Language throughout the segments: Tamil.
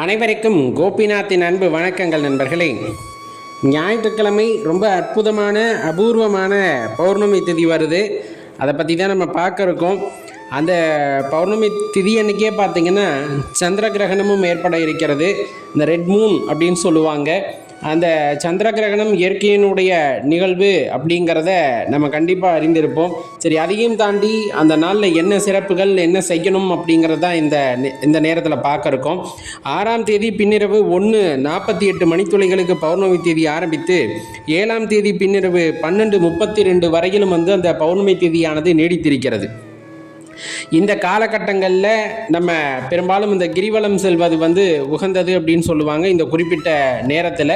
அனைவருக்கும் கோபிநாத்தின் அன்பு வணக்கங்கள் நண்பர்களே. ஞாயிற்றுக்கிழமை ரொம்ப அற்புதமான அபூர்வமான பௌர்ணமி திதி வருது. அதை பற்றி தான் நம்ம பார்க்க இருக்கோம். அந்த பௌர்ணமி திதி அன்னைக்கே பார்த்தீங்கன்னா சந்திர கிரகணமும் ஏற்பட இருக்கிறது. இந்த ரெட் மூன் அப்படின்னு சொல்லுவாங்க. அந்த சந்திர கிரகணம் இயற்கையினுடைய நிகழ்வு அப்படிங்கிறத நம்ம கண்டிப்பாக அறிந்திருப்போம். சரி அதையும் தாண்டி அந்த நாளில் என்ன சிறப்புகள் என்ன செய்யணும் அப்படிங்கிறது தான் இந்த நே- இந்த நேரத்தில் பார்க்க இருக்கோம். ஆறாம் தேதி பின்னிரவு ஒன்று நாற்பத்தி எட்டு மணித்துளைகளுக்கு பௌர்ணமி தேதி ஆரம்பித்து ஏழாம் தேதி பின்னிரவு பன்னெண்டு முப்பத்தி ரெண்டு வரையிலும் வந்து அந்த பௌர்ணமி தேதியானது நீடித்திருக்கிறது. இந்த காலகட்டங்களில் நம்ம பெரும்பாலும் இந்த கிரிவலம் செல்வது வந்து உகந்தது அப்படின்னு சொல்லுவாங்க இந்த குறிப்பிட்ட நேரத்தில்.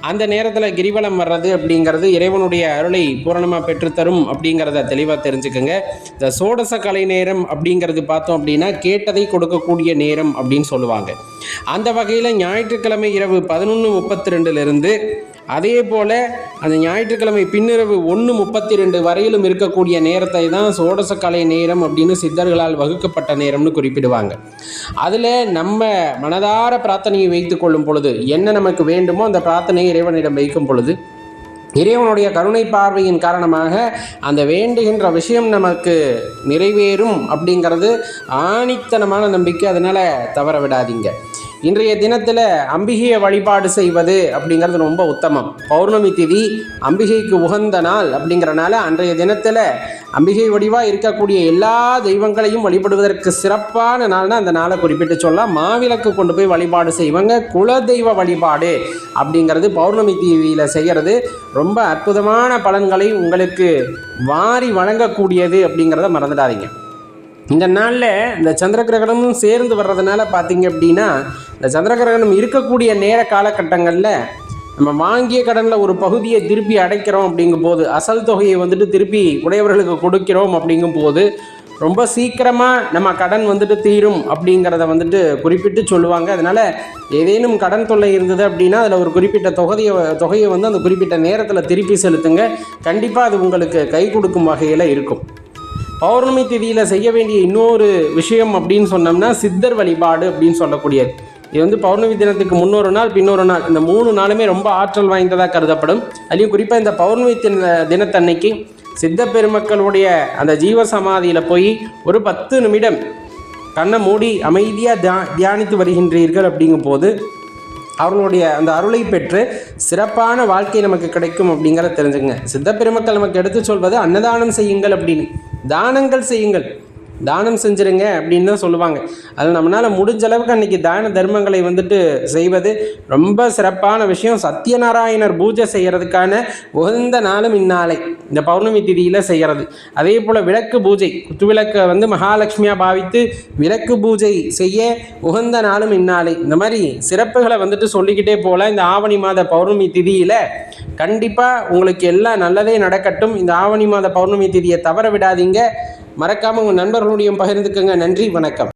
அந்த நேரத்தில் கிரிவலம் வர்றது அப்படிங்கிறது இறைவனுடைய அருளை பூரணமாக பெற்றுத்தரும் அப்படிங்கிறத தெளிவாக தெரிஞ்சுக்கோங்க. இந்த சோடச கலை நேரம் அப்படிங்கிறது பார்த்தோம் அப்படின்னா கேட்டதை கொடுக்கக்கூடிய நேரம் அப்படின்னு சொல்லுவாங்க. அந்த வகையில் ஞாயிற்றுக்கிழமை இரவு பதினொன்று முப்பத்தி ரெண்டுலேருந்து அதே போல் அந்த ஞாயிற்றுக்கிழமை பின்னிரவு ஒன்று முப்பத்தி ரெண்டு வரையிலும் இருக்கக்கூடிய நேரத்தை தான் சோடச கலை நேரம் அப்படின்னு சித்தர்களால் வகுக்கப்பட்ட நேரம்னு குறிப்பிடுவாங்க. அதில் நம்ம மனதார பிரார்த்தனையை வைத்து கொள்ளும் பொழுது என்ன நமக்கு வேண்டுமோ அந்த பிரார்த்தனையை இறைவனிடம் வைக்கும் பொழுது இறைவனுடைய கருணை பார்வையின் காரணமாக அந்த வேண்டுகின்ற விஷயம் நமக்கு நிறைவேறும் அப்படிங்கிறது ஆணித்தனமான நம்பிக்கை. அதனால் தவற விடாதீங்க. இன்றைய தினத்தில் அம்பிகையை வழிபாடு செய்வது அப்படிங்கிறது ரொம்ப உத்தமம். பௌர்ணமி திதி அம்பிகைக்கு உகந்த நாள் அப்படிங்கிறனால அன்றைய தினத்தில் அம்பிகை வடிவாக இருக்கக்கூடிய எல்லா தெய்வங்களையும் வழிபடுவதற்கு சிறப்பான நாள்னா அந்த நாளை குறிப்பிட்டு சொல்லலாம். மாவிளக்கு கொண்டு போய் வழிபாடு செய்வாங்க. குலதெய்வ வழிபாடு அப்படிங்கிறது பௌர்ணமி தீவியில் செய்கிறது ரொம்ப அற்புதமான பலன்களை உங்களுக்கு வாரி வழங்கக்கூடியது அப்படிங்கிறத மறந்துடாதீங்க. இந்த நாளில் இந்த சந்திர கிரகணமும் சேர்ந்து வர்றதுனால பார்த்தீங்க அப்படின்னா இந்த சந்திர கிரகணம் இருக்கக்கூடிய நேர காலகட்டங்களில் நம்ம வாங்கிய கடனில் ஒரு பகுதியை திருப்பி அடைக்கிறோம் அப்படிங்கும் போது அசல் தொகையை வந்துட்டு திருப்பி உடையவர்களுக்கு கொடுக்கிறோம் அப்படிங்கும் போது ரொம்ப சீக்கிரமாக நம்ம கடன் வந்துட்டு தீரும் அப்படிங்கிறத வந்துட்டு குறிப்பிட்டு சொல்லுவாங்க. அதனால் ஏதேனும் கடன் தொல்லை இருந்தது அப்படின்னா அதில் ஒரு குறிப்பிட்ட தொகையை தொகையை வந்து அந்த குறிப்பிட்ட நேரத்தில் திருப்பி செலுத்துங்க. கண்டிப்பாக அது உங்களுக்கு கை கொடுக்கும் வகையில் இருக்கும். பௌர்ணமி திதியில் செய்ய வேண்டிய இன்னொரு விஷயம் அப்படின்னு சொன்னோம்னா சித்தர் வழிபாடு அப்படின்னு சொல்லக்கூடியது. இது வந்து பௌர்ணமி தினத்துக்கு முன்னொரு நாள் பின்னொரு நாள். இந்த மூணு நாளுமே ரொம்ப ஆற்றல் வாய்ந்ததாக கருதப்படும். அதுலேயும் குறிப்பாக இந்த பௌர்ணமி தின தினத்தன்னைக்கு சித்த பெருமக்களுடைய அந்த ஜீவ சமாதியில் போய் ஒரு பத்து நிமிடம் கண்ணை மூடி அமைதியாக தியா தியானித்து வருகின்றீர்கள் அப்படிங்கும் போது அவர்களுடைய அந்த அருளை பெற்று சிறப்பான வாழ்க்கை நமக்கு கிடைக்கும் அப்படிங்கிறத தெரிஞ்சுங்க சித்த பெருமக்கள் நமக்கு எடுத்து சொல்வது அன்னதானம் செய்யுங்கள் அப்படின்னு. தானங்கள் செய்யுங்கள். தானம் செஞ்சிருங்க அப்படின்னு தான் சொல்லுவாங்க. அதில் நம்மளால் முடிஞ்ச அளவுக்கு அன்றைக்கி தான தர்மங்களை வந்துட்டு செய்வது ரொம்ப சிறப்பான விஷயம். சத்யநாராயணர் பூஜை செய்கிறதுக்கான உகந்த நாளும் இந்நாளை இந்த பௌர்ணமி திதியில் செய்கிறது அதே போல் விளக்கு பூஜை குத்துவிளக்கை வந்து மகாலட்சுமியாக பாவித்து விளக்கு பூஜை செய்ய உகந்த நாளும் இந்நாளை. இந்த மாதிரி சிறப்புகளை வந்துட்டு சொல்லிக்கிட்டே போல இந்த ஆவணி மாத பௌர்ணமி திதியில் கண்டிப்பாக உங்களுக்கு எல்லாம் நல்லதே நடக்கட்டும். இந்த ஆவணி மாத பௌர்ணமி திதியை தவற விடாதீங்க. மறக்காமல் உங்கள் நண்பர்களுடையும் பகிர்ந்துக்கங்க. நன்றி வணக்கம்.